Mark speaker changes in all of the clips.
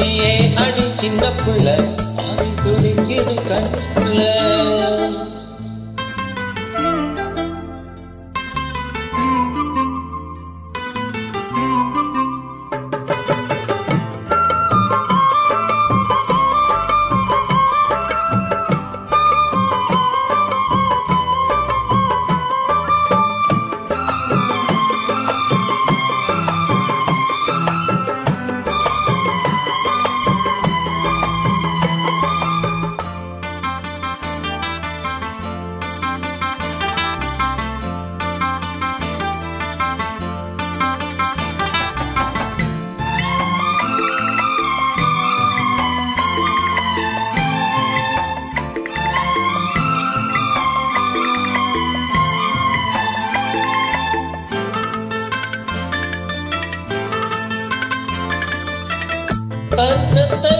Speaker 1: அடியே அடி சின்ன பிள்ளை.
Speaker 2: Thank you.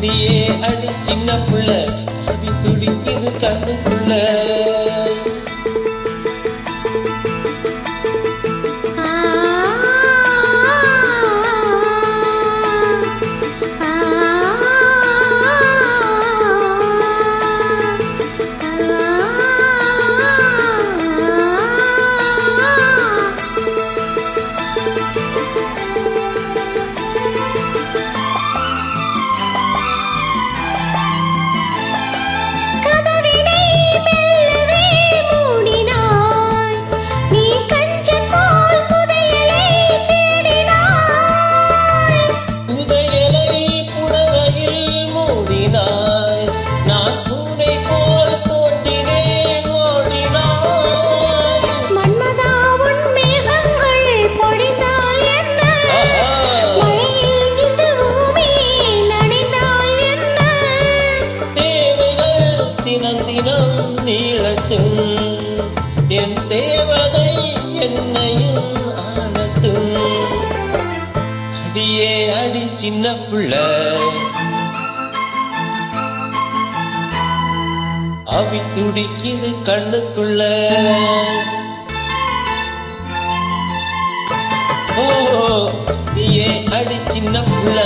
Speaker 1: அடியே அடி சின்ன புள்ள. அடி துடிக்குது கண்ணுக்குள்ள. அடியே அடி சின்ன புள்ள. அவி துடிக்குது கண்ணுக்குள்ள. ஓ நீயே அடி சின்ன புள்ள.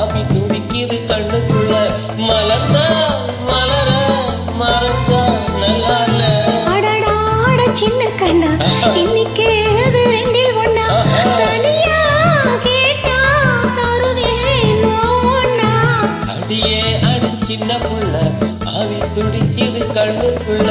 Speaker 1: அவி துடி கண்ணுக்குள்ள